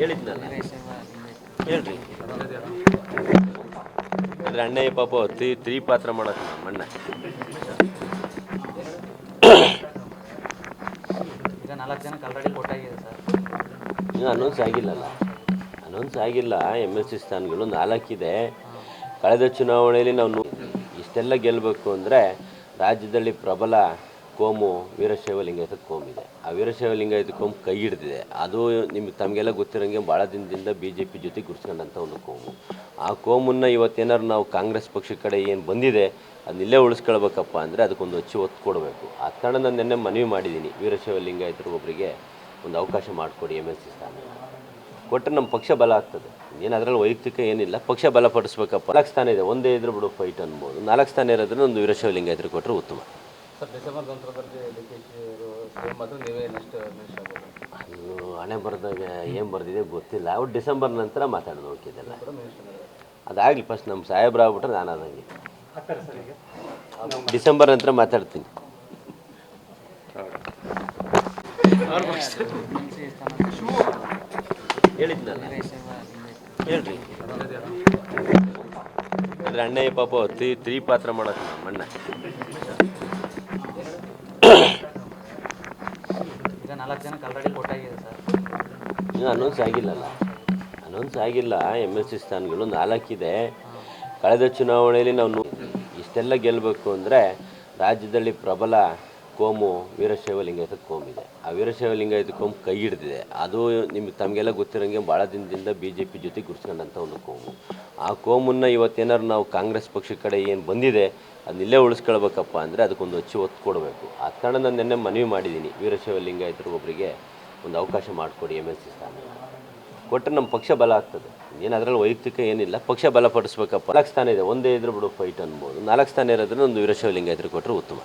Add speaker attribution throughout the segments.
Speaker 1: ಹೇಳಿದ್ನಲ್ಲ ಹೇಳ್ರಿ ಅಂದ್ರೆ ಅಣ್ಣ ಪಾಪ ತ್ರೀ ತ್ರೀ ಪಾತ್ರ ಮಾಡಕ್ಕೆ ನಮ್ಮ ಅಣ್ಣ.
Speaker 2: ಈಗ ನಾಲ್ಕು ಜನಕ್ಕೆ ಆಲ್ರೆಡಿ ಕೊಟ್ಟಾಗಿದೆ ಸರ್.
Speaker 1: ಇನ್ನೂ ಅನೌನ್ಸ್ ಆಗಿಲ್ಲಲ್ಲ. ಅನೌನ್ಸ್ ಆಗಿಲ್ಲ. ಎಂ ಎಲ್ ಸಿ ಸ್ಥಾನಗಳು ನಾಲ್ಕಿದೆ. ಕಳೆದ ಚುನಾವಣೆಯಲ್ಲಿ ನಾವು ಇಷ್ಟೆಲ್ಲ ಗೆಲ್ಲಬೇಕು ಅಂದರೆ ರಾಜ್ಯದಲ್ಲಿ ಪ್ರಬಲ ಕೋಮು ವೀರಶೈವ ಕೋಮ್ ಕೋಮಿದೆ ಆ ವೀರಶೈವ ಲಿಂಗಾಯತ ಕೋಮು ಕೈ ಹಿಡಿದಿದೆ. ಅದು ನಿಮ್ಗೆ, ತಮಗೆಲ್ಲ ಗೊತ್ತಿರೋಂಗೆ ಭಾಳ ದಿನದಿಂದ ಬಿ ಜೆ ಪಿ ಜೊತೆ ಗುರ್ಸ್ಕೊಂಡಂಥ ಒಂದು ಕೋಮು. ಆ ಕೋಮನ್ನು ಇವತ್ತೇನಾದ್ರು ನಾವು ಕಾಂಗ್ರೆಸ್ ಪಕ್ಷದ ಕಡೆ ಏನು ಬಂದಿದೆ ಅದನ್ನ ಇಲ್ಲೇ ಉಳಿಸ್ಕೊಳ್ಬೇಕಪ್ಪ ಅಂದರೆ ಅದಕ್ಕೊಂದು ಹೆಚ್ಚು ಒತ್ತು ಕೊಡಬೇಕು. ಆ ಕಾರಣ ನಾನು ನಿನ್ನೆ ಮನವಿ ಮಾಡಿದ್ದೀನಿ ವೀರಶೈವ ಲಿಂಗಾಯತರು ಒಬ್ಬರಿಗೆ ಒಂದು ಅವಕಾಶ ಮಾಡಿಕೊಡಿ ಎಂ ಎಲ್ ಸಿ ಸ್ಥಾನ ಕೊಟ್ಟರೆ ನಮ್ಮ ಪಕ್ಷ ಬಲ ಆಗ್ತದೆ. ಏನು ಅದರಲ್ಲಿ ವೈಯಕ್ತಿಕ ಏನಿಲ್ಲ, ಪಕ್ಷ ಬಲಪಡಿಸ್ಬೇಕಪ್ಪ. ನಾಲ್ಕು ಸ್ಥಾನ ಇದೆ. ಒಂದೇ ಇದ್ರೆ ಬಿಡು ಫೈಟ್ ಅನ್ಬೋದು. ನಾಲ್ಕು ಸ್ಥಾನ ಇರೋದ್ರೆ ಒಂದು ವೀರಶೈವ ಲಿಂಗಾಯತರು ಕೊಟ್ಟರೆ ಉತ್ತಮ.
Speaker 2: ಸರ್ ಡಿಸೆಂಬರ್ ನಂತರದಲ್ಲಿ ಡಿ ಕೆ ಶಿ ಅವರು ಸೇಮ್ ನೀವೇ ನೆಕ್ಸ್ಟ್ ಮಿನಿಸ್ಟರ್ ಆಗ್ಬೋದು.
Speaker 1: ಅದು ಹಣೆ ಬರೆದಾಗ ಏನು ಬರೆದಿದೆ ಗೊತ್ತಿಲ್ಲ. ಅವ್ರು ಡಿಸೆಂಬರ್ ನಂತರ ಮಾತಾಡೋದು ಹೋಗಿದ್ದೆಲ್ಲ ಅದಾಗಲಿ ಫಸ್ಟ್ ನಮ್ಮ ಸಾಹೇಬ್ರು ಆಗ್ಬಿಟ್ರೆ ನಾನು ಅದಂಗೆ. ಡಿಸೆಂಬರ್ ನಂತರ ಮಾತಾಡ್ತೀನಿ. ಹೇಳಿದ್ನಲ್ಲ? ಹೇಳ್ರಿ. ಅದ್ರ ಅಣ್ಣ ಪಾಪ ತ್ರೀ ತ್ರೀ ಪಾತ್ರ ಮಾಡಕ್ಕೆ ನಮ್ಮ ಅಣ್ಣ.
Speaker 2: ಕೊಟ್ಟಾಗಿದೆ ಸರ್.
Speaker 1: ಇನ್ನೂ ಅನೌನ್ಸ್ ಆಗಿಲ್ಲಲ್ಲ ಅನೌನ್ಸ್ ಆಗಿಲ್ಲ ಎಂ ಎಲ್ ಸಿ ಸ್ಥಾನಗಳು ನಾಲ್ಕಿದೆ. ಕಳೆದ ಚುನಾವಣೆಯಲ್ಲಿ ನಾವು ಇಷ್ಟೆಲ್ಲ ಗೆಲ್ಲಬೇಕು ಅಂದರೆ ರಾಜ್ಯದಲ್ಲಿ ಪ್ರಬಲ ಕೋಮು ವೀರಶೈವ ಲಿಂಗಾಯತ ಕೋಮಿದೆ. ಆ ವೀರಶೈವ ಲಿಂಗಾಯತ ಕೋಮು ಕೈ ಹಿಡಿದಿದೆ. ಅದು ನಿಮ್ಗೆ ತಮಗೆಲ್ಲ ಗೊತ್ತಿರೋಂಗೆ ಭಾಳ ದಿನದಿಂದ ಬಿ ಜೆ ಪಿ ಜೊತೆ ಗುರ್ಸ್ಕೊಂಡಂಥ ಒಂದು ಕೋಮು. ಆ ಕೋಮನ್ನು ಇವತ್ತೇನಾದ್ರು ನಾವು ಕಾಂಗ್ರೆಸ್ ಪಕ್ಷದ ಕಡೆ ಏನು ಬಂದಿದೆ ಅದನ್ನ ಇಲ್ಲೇ ಉಳಿಸ್ಕೊಳ್ಬೇಕಪ್ಪ ಅಂದರೆ ಅದಕ್ಕೊಂದು ಹೆಚ್ಚು ಒತ್ತು ಕೊಡಬೇಕು. ಆ ಕಾರಣ ನಾನು ನಿನ್ನೆ ಮನವಿ ಮಾಡಿದ್ದೀನಿ ವೀರಶೈವ ಲಿಂಗಾಯತರು ಒಬ್ಬರಿಗೆ ಒಂದು ಅವಕಾಶ ಮಾಡಿಕೊಡಿ ಎಂ ಎಲ್ ಸಿ ಸ್ಥಾನ ಕೊಟ್ಟರೆ ನಮ್ಮ ಪಕ್ಷ ಬಲ ಆಗ್ತದೆ. ಏನು ಅದರಲ್ಲಿ ವೈಯಕ್ತಿಕ ಏನಿಲ್ಲ, ಪಕ್ಷ ಬಲಪಡಿಸ್ಬೇಕಪ್ಪ. ನಾಲ್ಕು ಸ್ಥಾನ ಇದೆ. ಒಂದೇ ಇದ್ರೆ ಬಿಡು ಫೈಟ್ ಅನ್ಬೋದು. ನಾಲ್ಕು ಸ್ಥಾನ ಇರೋದ್ರೆ ಒಂದು ವೀರಶೈವ ಲಿಂಗಾಯತರು ಕೊಟ್ಟರೆ ಉತ್ತಮ.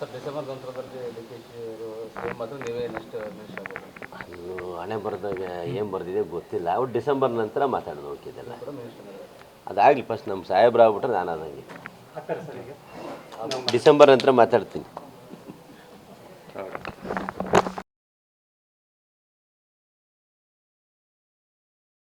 Speaker 2: ಸರ್ ಡಿಸೆಂಬರ್ ನಂತರದಲ್ಲಿ ಡಿ ಕೆ ಶಿ ಅವರು ಸೇಮ್ ಮತ್ತು ನೀವೇ ನೆಕ್ಸ್ಟ್ ಮಿನಿಸ್ಟರ್ ಆಗ್ಬೋದು.
Speaker 1: ಅದು ಹಣೆ ಬರೆದಾಗ ಏನು ಬರೆದಿದೆ ಗೊತ್ತಿಲ್ಲ. ಅವ್ರು ಡಿಸೆಂಬರ್ ನಂತರ ಮಾತಾಡೋದು ಹೋಗಿದ್ದೆಲ್ಲ ಅದಾಗಲಿ ಫಸ್ಟ್ ನಮ್ಮ ಸಾಹೇಬ್ರು ಆಗ್ಬಿಟ್ರೆ ನಾನು ಅದಂಗೆ. ಡಿಸೆಂಬರ್ ನಂತರ ಮಾತಾಡ್ತೀನಿ.